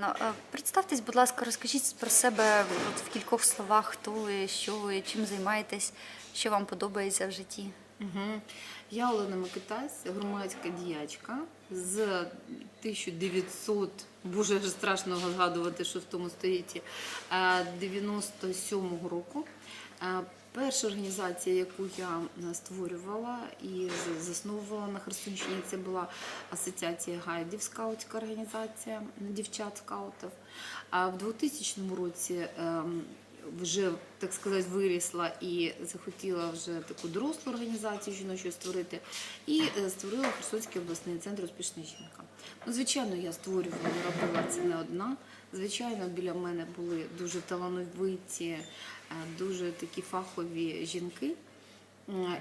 Ну, е, представтесь, будь ласка, розкажіть про себе от в кількох словах, хто ви, що ви, чим займаєтесь, що вам подобається в житті. Угу. Я Олена Микитась, громадська діячка з 1900, боже, аж страшно згадувати, що в тому столітті, е, 97-го року. Перша організація, яку я е, створювала і засновувала на Херсонщині, це була асоціація гайдів, скаутська організація дівчат скаутів. А в 2000 році ем, вже так сказати вирісла і захотіла вже таку дорослу організацію жіночу створити, і е, створила Херсонський обласний центр успішна жінка. Ну, звичайно, я створювала, робила це не одна. Звичайно, біля мене були дуже талановиті, е, дуже такі фахові жінки.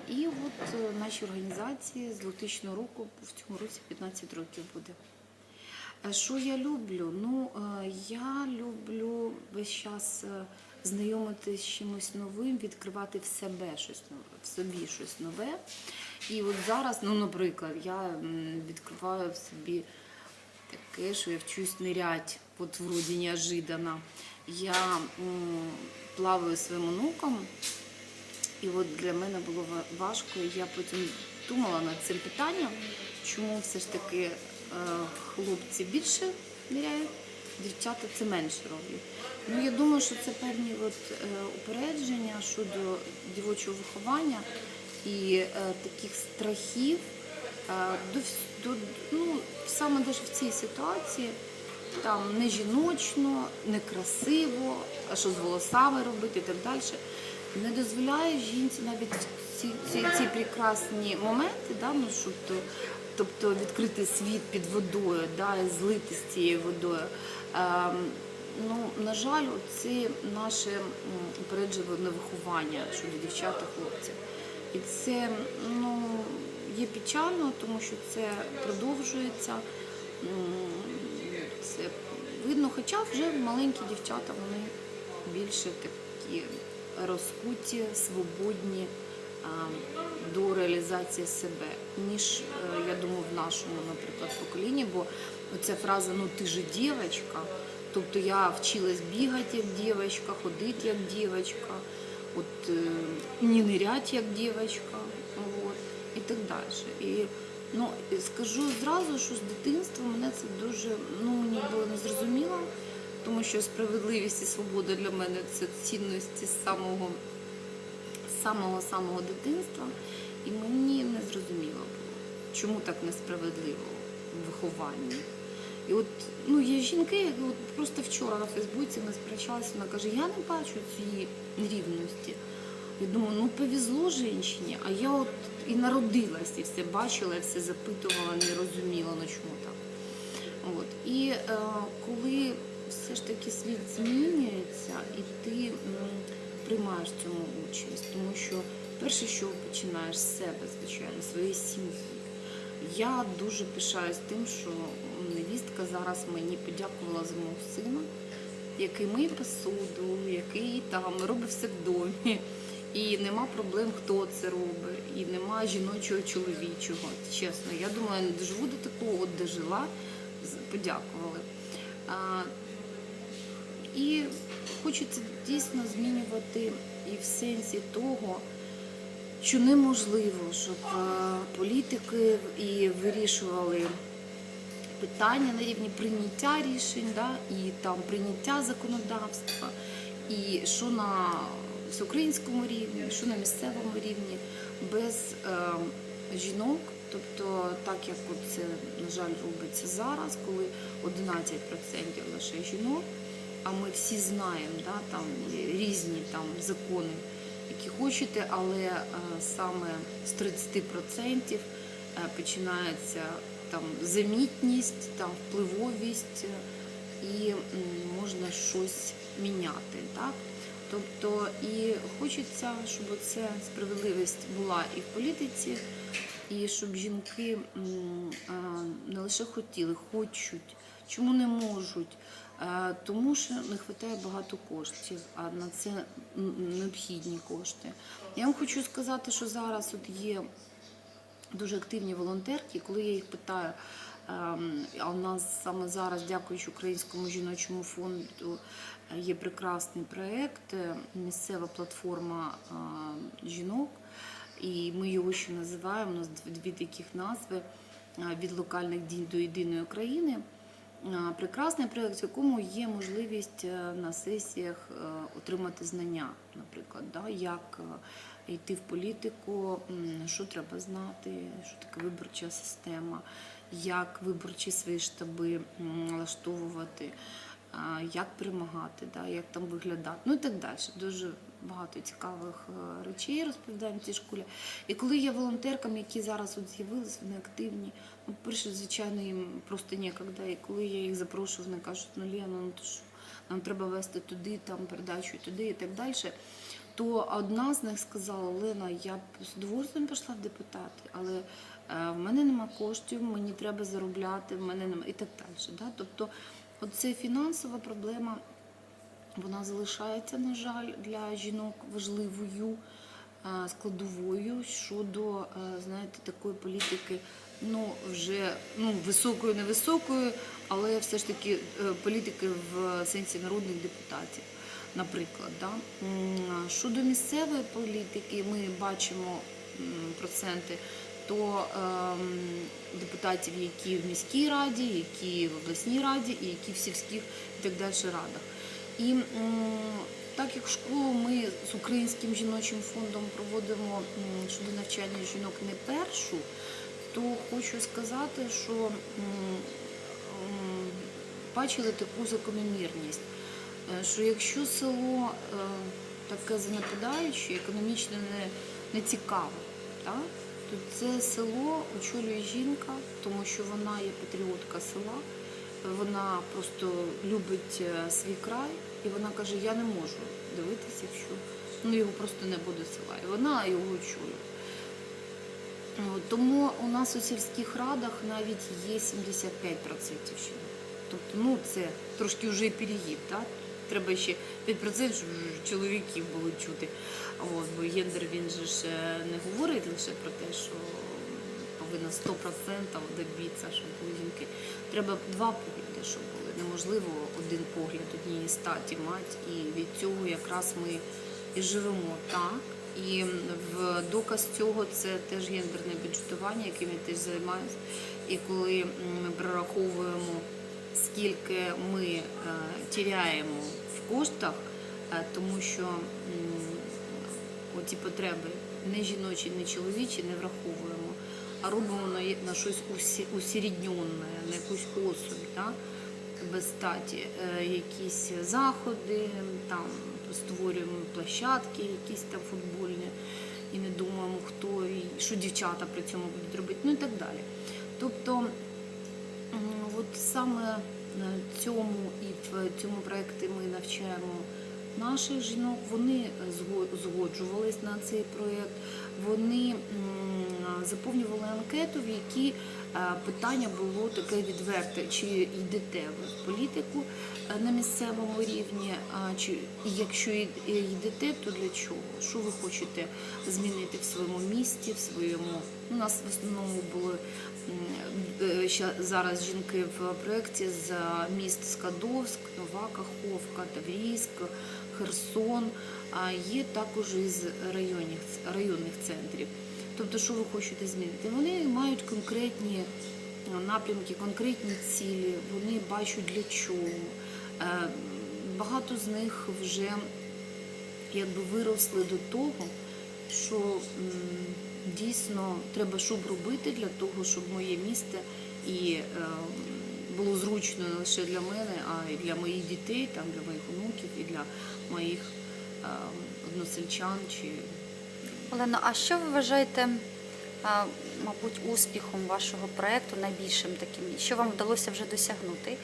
І от е, нашій організації з 2000 року в цьому році 15 років буде. Е, Що я люблю? Ну, е, я люблю весь час е, знайомитися з чимось новим, відкривати в себе щось нове, в собі щось нове. І от зараз, ну, наприклад, я відкриваю в собі таке, що я вчусь нирять, от вроді неожиданно. Я плаваю своїм онуком, і от для мене було важко. Я потім думала над цим питанням, чому все ж таки е, хлопці більше ниряють, дівчата це менше роблять. Ну я думаю, що це певні от, е, упередження щодо дівочого виховання і е, таких страхів до, вс- до ну, саме навіть в цій ситуації. Там не жіночно, не красиво, а що з волосами робити і так далі. Не дозволяє жінці навіть ці, ці, ці прекрасні моменти, да, ну, щоб то, тобто відкрити світ під водою, да, і злити з цією водою. Ем, ну, на жаль, це наше упереджуване виховання щодо дівчат і хлопців. І це ну, є печально, тому що це продовжується. Це видно, хоча вже маленькі дівчата, вони більше такі розкуті, свободні до реалізації себе, ніж е, я думаю, в нашому, наприклад, поколінні. Бо оця фраза Ну ти ж дівчинка, тобто я вчилась бігати як дівчинка, ходити як дівчинка, от е, не нирять як дівчинка, далі. І Ну, скажу зразу, що з дитинства мене це дуже ну, мені було незрозуміло, тому що справедливість і свобода для мене це цінності з самого самого самого дитинства. І мені не зрозуміло було, чому так несправедливо в вихованні. І от ну, є жінки, які от просто вчора на Фейсбуці ми сперечалися, вона каже, я не бачу цієї нерівності. Я думаю, ну повезло жінці, а я от і народилась, і все бачила, і все запитувала, не розуміла, ну чому так. От. І е, коли все ж таки світ змінюється, і ти м, приймаєш в цьому участь, тому що перше, що починаєш з себе, звичайно, своєї сім'ї. Я дуже пишаюсь тим, що невістка зараз мені подякувала за мого сина, який миє посуду, який там робить все в домі. І нема проблем, хто це робить, і нема жіночого чоловічого. Чесно, я думаю, я не доживу до такого, от дожила, з- подякували. А, і хочеться дійсно змінювати і в сенсі того, що неможливо, щоб е, політики і вирішували питання на рівні прийняття рішень, да, і там прийняття законодавства, і що на всеукраїнському рівні, що на місцевому рівні, без е, жінок. Тобто, так як це, на жаль, робиться зараз, коли 11% лише жінок, а ми всі знаємо, да, там різні там закони, які хочете, але е, саме з 30% е, починається там замітність, там впливовість, е, і можна щось міняти. Так? Тобто і хочеться, щоб ця справедливість була і в політиці, і щоб жінки не лише хотіли, хочуть, чому не можуть. Тому що не вистачає багато коштів, а на це необхідні кошти. Я вам хочу сказати, що зараз от є дуже активні волонтерки, коли я їх питаю, А у нас саме зараз, дякуючи Українському жіночому фонду, є прекрасний проєкт, е, місцева платформа е, жінок. І ми його ще називаємо. У нас дві таких назви е, від локальних дій до єдиної країни. Е, Прекрасний проєкт, в якому є можливість на сесіях отримати знання, наприклад, да, як йти в політику, що треба знати, що таке виборча система, як виборчі свої штаби м, налаштовувати, як перемагати, як там виглядати, ну і так далі. Дуже багато цікавих е, речей розповідаємо в цій школі. І коли є волонтеркам, які зараз от з'явились, вони активні. Ну, перше, звичайно, їм просто ніколи. І коли я їх запрошую, вони кажуть, ну Лена, ну то що, нам треба вести туди, там передачу туди і так далі. То одна з них сказала: Лена, я б з удовольствием пішла в депутати, але в мене нема коштів, мені треба заробляти, в мене нема і так далі. Да? Тобто, оце фінансова проблема, вона залишається, на жаль, для жінок важливою е, складовою щодо, е, знаєте, такої політики, ну вже ну високою, невисокою, але все ж таки е, політики в сенсі народних депутатів. Наприклад, да? Щодо місцевої політики, ми бачимо проценти то ем, депутатів, які в міській раді, які в обласній раді, і які в сільських і так далі радах. І так як школу ми з Українським жіночим фондом проводимо щодо навчання жінок не першу, то хочу сказати, що бачили таку закономірність, е, що якщо село е, таке занепадаюче, економічно не, не цікаве, так? То це село очолює жінка, тому що вона є патріотка села, вона просто любить е, свій край, і вона каже, я не можу дивитися, якщо ну, його просто не буде села. І вона його очолює. Тому у нас у сільських радах навіть є 75% жінок. Тобто, ну це трошки вже перегиб, так? Треба ще 5% щоб чоловіків було чути. От, бо гендер він же ж не говорить лише про те, що повинна 100% добитися, щоб були жінки. Треба два погляди, щоб були. Неможливо один погляд однієї статі мати, і від цього якраз ми і живемо так. І в доказ цього це теж гендерне бюджетування, яким я теж займаюся. І коли ми прораховуємо, скільки ми е, тіряємо в коштах, е, тому що оці потреби не жіночі, не чоловічі не враховуємо, а робимо на, щось усі- на якусь особь, да? без статі, е, якісь заходи, там створюємо площадки, якісь там футбольні, і не думаємо, хто і що дівчата при цьому будуть робити, ну і так далі. Тобто, от саме цьому і в цьому проєкті ми навчаємо наших жінок. Вони е, згоджувались на цей проєкт. Вони заповнювали анкету, в якій питання було таке відверте, чи йдете ви в політику е, на місцевому рівні, чи якщо йдете, то для чого? Що ви хочете змінити в своєму місті, в своєму у нас в основному були е, зараз жінки в проєкті з міст Скадовськ, Нова Каховка, Таврійськ, Херсон, а є також із районних, районних центрів. Тобто, що ви хочете змінити? Вони мають конкретні е, напрямки, конкретні цілі, вони бачать для чого. Е, Багато з них вже якби виросли до того, що дійсно треба щоб робити для того, щоб моє місто і е, було зручно не лише для мене, а й для моїх дітей, там, для моїх онуків і для моїх односельчан чи Олено, а що ви вважаєте, мабуть, успіхом вашого проєкту, найбільшим таким, що вам вдалося вже досягнути?